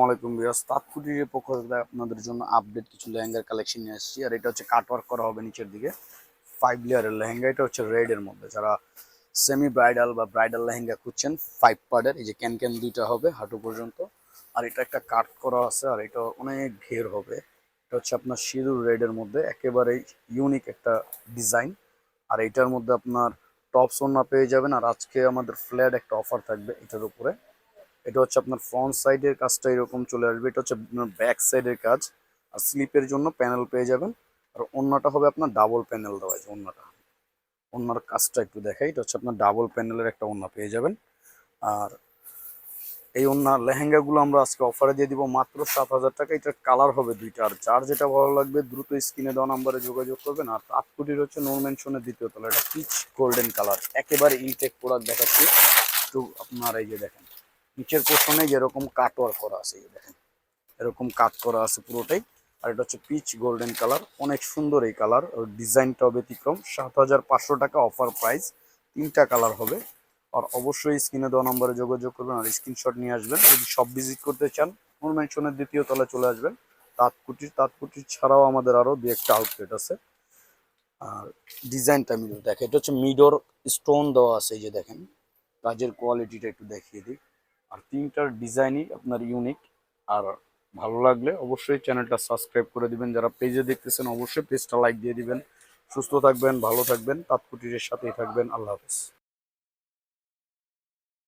আলাইকুম থেকে আপনাদের জন্য আপডেট কিছু লেহেঙ্গার কালেকশন নিয়ে আর এটা হচ্ছে করা হবে নিচের দিকে। ফাইভ লেহেঙ্গা। এটা হচ্ছে মধ্যে। যারা সেমি ব্রাইডাল বা ব্রাইডাল লেহেঙ্গা খুঁজছেন ফাইভ এই যে ক্যান ক্যান হবে হাঁটু পর্যন্ত। আর এটা একটা কাট করা আছে, আর এটা অনেক ঘের হবে। এটা হচ্ছে আপনার সিঁদুর রেড এর মধ্যে। একেবারেই ইউনিক একটা ডিজাইন আর এটার মধ্যে আপনার ওনা পেয়ে যাবেন। আর আজকে আমাদের ফ্ল্যাট একটা অফার থাকবে এটার উপরে। এটা হচ্ছে আপনার ফ্রন্ট সাইডের কাজটা এরকম চলে আসবে। এটা হচ্ছে আপনার ব্যাক সাইডের কাজ। আর স্লিপের জন্য প্যানেল পেয়ে যাবেন। আর অন্যটা হবে আপনার ডাবল প্যানেল দেওয়া আছে অন্যটা অন্যার কাজটা একটু দেখাই। এটা হচ্ছে আপনার ডাবল প্যানেলের একটা অন্য পেয়ে যাবেন। আর এই অন্য লেহেঙ্গাগুলো আমরা আজকে অফারে দিয়ে দিব মাত্র সাত হাজার টাকা। এটার কালার হবে দুইটা। আর যার যেটা ভালো লাগবে, দ্রুত স্ক্রিনে দেওয়া নাম্বারে যোগাযোগ করবেন। আর তাৎকুটির হচ্ছে নোর মেনশনের দ্বিতীয় তলা এটা পিচ গোল্ডেন কালার একেবারে ইনটেক প্রোডাক্ট দেখাচ্ছি। একটু আপনার এই যে দেখেন। নিচের পোর্শনে যেরকম কাট ওয়ার্ক করা আছে দেখেন। এরকম কাট করা আছে পুরোটাই। আর এটা হচ্ছে পিচ গোল্ডেন কালার অনেক সুন্দর এই কালার ডিজাইনটাও ব্যতিক্রম সাত হাজার পাঁচশো টাকা অফার প্রাইস তিনটা কালার হবে। আর অবশ্যই স্ক্রিনে দেওয়া নম্বরে যোগাযোগ করবেন আর স্ক্রিনশট নিয়ে আসবেন। যদি সব ভিজিট করতে চান মেনশনের দ্বিতীয় তলায় চলে আসবেন। তাঁতকুটির তাঁতকুটির ছাড়াও আমাদের আরও দু একটা আউটলেট আছে। আর ডিজাইনটা আমি দেখেন, এটা হচ্ছে মিডোর স্টোন দেওয়া আছে, এই যে দেখেন। কাজের কোয়ালিটিটা একটু দেখিয়ে দিই। আর তিনটার ডিজাইনই আপনার ইউনিক আর ভালো লাগলে অবশ্যই চ্যানেলটা সাবস্ক্রাইব করে দিবেন। যারা পেজে দেখতেছেন, অবশ্যই পেজটা লাইক দিয়ে দিবেন। সুস্থ থাকবেন, ভালো থাকবেন তাৎকুটির সাথেই থাকবেন। আল্লাহ হাফেজ।